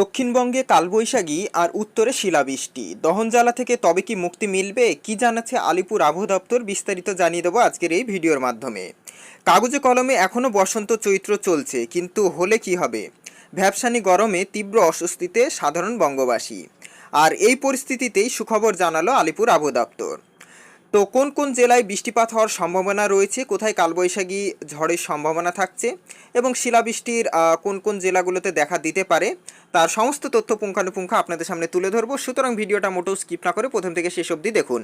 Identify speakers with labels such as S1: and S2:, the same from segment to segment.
S1: দক্ষিণবঙ্গে কালবৈশাখী আর উত্তরে শিলাবৃষ্টি। দহনজ্বালা থেকে তবে কি মুক্তি মিলবে, কি জানাচ্ছে আলিপুর আবহাওয়া দপ্তর বিস্তারিত জানিয়ে দেবো আজকের এই ভিডিওর মাধ্যমে। কাগজে কলমে এখনও বসন্ত চৈত্র চলছে, কিন্তু হলে কি হবে? ভ্যাবসানি গরমে তীব্র অস্বস্তিতে সাধারণ বঙ্গবাসী। আর এই পরিস্থিতিতেই সুখবর জানালো আলিপুর আবহাওয়া দপ্তর। তো কোন কোন জেলায় বৃষ্টিপাত হওয়ার সম্ভাবনা রয়েছে? কোথায় কালবৈশাখী ঝড়ের সম্ভাবনা থাকছে? এবং শিলাবৃষ্টির কোন কোন জেলাগুলোতে দেখা দিতে পারে? তার সমস্ত তথ্য পুঙ্খানুপুঙ্খ আপনাদের সামনে তুলে ধরবো। সুতরাং ভিডিওটা মোটেও স্কিপ না করে প্রথম থেকে শেষ অবধি দেখুন।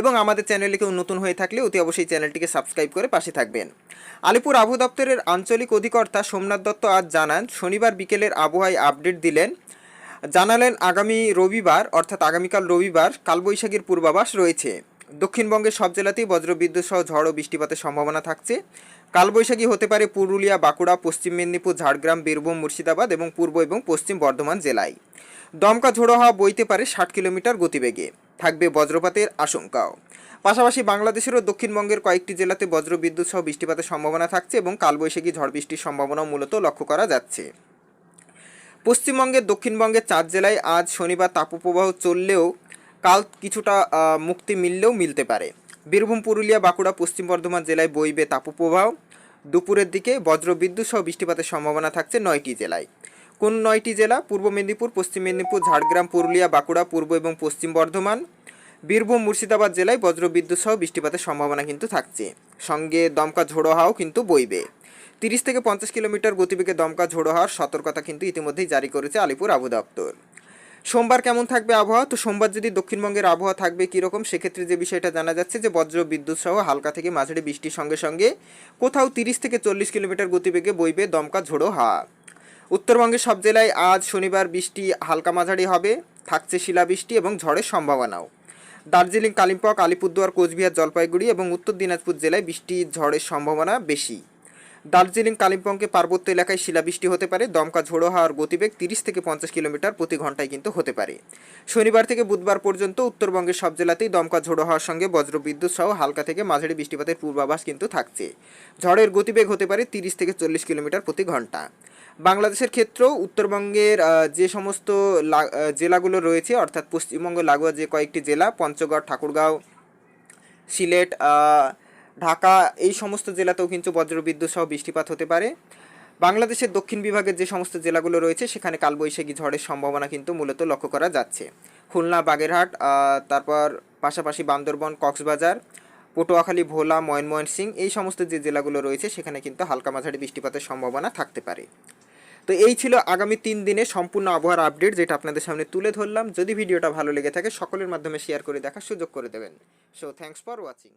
S1: এবং আমাদের চ্যানেলে কেউ নতুন হয়ে থাকলে অতি অবশ্যই চ্যানেলটিকে সাবস্ক্রাইব করে পাশে থাকবেন। আলিপুর আবহাওয়া দপ্তরের আঞ্চলিক অধিকর্তা সোমনাথ দত্ত আজ জানান, শনিবার বিকেলের আবহাওয়ায় আপডেট দিলেন। জানালেন, আগামী রবিবার, অর্থাৎ আগামীকাল রবিবার কালবৈশাখীর পূর্বাভাস রয়েছে। দক্ষিণবঙ্গের সব জেলাতেই বজ্রবিদ্যুৎ সহ ঝড় ও বৃষ্টিপাতের সম্ভাবনা থাকছে। কালবৈশাখী হতে পারে পুরুলিয়া, বাঁকুড়া, পশ্চিম মেদিনীপুর, ঝাড়গ্রাম, বীরভূম, মুর্শিদাবাদ এবং পূর্ব এবং পশ্চিম বর্ধমান জেলায়। দমকা ঝোড়ো হাওয়া বইতে পারে ষাট কিলোমিটার গতিবেগে। থাকবে বজ্রপাতের আশঙ্কাও। পাশাপাশি বাংলাদেশেরও দক্ষিণবঙ্গের কয়েকটি জেলাতে বজ্রবিদ্যুৎ সহ বৃষ্টিপাতের সম্ভাবনা থাকছে এবং কালবৈশাখী ঝড় বৃষ্টির সম্ভাবনাও মূলত লক্ষ্য করা যাচ্ছে। পশ্চিমবঙ্গের দক্ষিণবঙ্গের চার জেলায় আজ শনিবার তাপপ্রবাহ চললেও কাল কিছুটা মুক্তি মিললেও মিলতে পারে। বীরভূম, পুরুলিয়া, বাঁকুড়া, পশ্চিম বর্ধমান জেলায় বইবে তাপপ্রবাহ দুপুরের দিকে বজ্রবিদ্যুৎ সহ বৃষ্টিপাতের সম্ভাবনা থাকছে নয়টি জেলায়। কোন নয়টি জেলা? পূর্ব মেদিনীপুর, পশ্চিম মেদিনীপুর, ঝাড়গ্রাম, পুরুলিয়া, বাঁকুড়া, পূর্ব এবং পশ্চিম বর্ধমান। বীরভূম, মুর্শিদাবাদ জেলায় বজ্রবিদ্যুৎ সহ বৃষ্টিপাতের সম্ভাবনা কিন্তু থাকছে। সঙ্গে দমকা ঝোড়ো হাওয়াও কিন্তু বইবে। তিরিশ থেকে পঞ্চাশ কিলোমিটার গতিবেগে দমকা ঝোড়ো হওয়ার সতর্কতা কিন্তু ইতিমধ্যেই জারি করেছে আলিপুর আবহাওয়া দপ্তর। সোমবার কেমন থাকবে আবহাওয়া? তো সোমবার যদি দক্ষিণবঙ্গের আবহাওয়া থাকবে কীরকম, সেক্ষেত্রে যে বিষয়টা জানা যাচ্ছে যে বজ্র বিদ্যুৎ সহ হালকা থেকে মাঝারি বৃষ্টির সঙ্গে সঙ্গে কোথাও তিরিশ থেকে চল্লিশ কিলোমিটার গতিবেগে বইবে দমকা ঝোড়ো হাওয়া। উত্তরবঙ্গের সব জেলায় আজ শনিবার বৃষ্টি হালকা মাঝারি হবে, থাকছে শিলাবৃষ্টি এবং ঝড়ের সম্ভাবনাও। দার্জিলিং, কালিম্পং, আলিপুরদুয়ার, কোচবিহার, জলপাইগুড়ি এবং উত্তর দিনাজপুর জেলায় বৃষ্টি ঝড়ের সম্ভাবনা বেশি। দার্জিলিং কালিম্পংকে পার্বত্য এলাকায় শিলাবৃষ্টি হতে পারে। দমকা ঝোড়ো হাওয়ার গতিবেগ তিরিশ থেকে পঞ্চাশ কিলোমিটার প্রতি ঘন্টায় কিন্তু হতে পারে। শনিবার থেকে বুধবার পর্যন্ত উত্তরবঙ্গের সব জেলাতেই দমকা ঝোড়ো হওয়ার সঙ্গে বজ্রবিদ্যুৎ সহ হালকা থেকে মাঝারি বৃষ্টিপাতের পূর্বাভাস কিন্তু থাকছে। ঝড়ের গতিবেগ হতে পারে তিরিশ থেকে চল্লিশ কিলোমিটার প্রতি ঘণ্টা বাংলাদেশের ক্ষেত্রেও উত্তরবঙ্গের যে সমস্ত জেলাগুলো রয়েছে, অর্থাৎ পশ্চিমবঙ্গ, লাগোয়া যে কয়েকটি জেলা, পঞ্চগড়, ঠাকুরগাঁও, সিলেট ঢাকা, এই সমস্ত জেলাতেও কিন্তু বজ্রবিদ্যুৎ সহ বৃষ্টিপাত হতে পারে। বাংলাদেশের দক্ষিণ বিভাগের যে সমস্ত জেলাগুলো রয়েছে, সেখানে কালবৈশাখী ঝড়ের সম্ভাবনা কিন্তু মূলত লক্ষ্য করা যাচ্ছে। খুলনা, বাগেরহাট তারপর পাশাপাশি বান্দরবন, কক্সবাজার, পটুয়াখালী, ভোলা ময়নমোহন সিং এই সমস্ত যে জেলাগুলো রয়েছে, সেখানে কিন্তু হালকা মাঝারি বৃষ্টিপাতের সম্ভাবনা থাকতে পারে। তো এই ছিল আগামী তিন দিনে সম্পূর্ণ আবহাওয়ার আপডেট, যেটা আপনাদের সামনে তুলে ধরলাম। যদি ভিডিওটা ভালো লেগে থাকে, সকলের মাধ্যমে শেয়ার করে দেখার সুযোগ করে দেবেন। So thanks for watching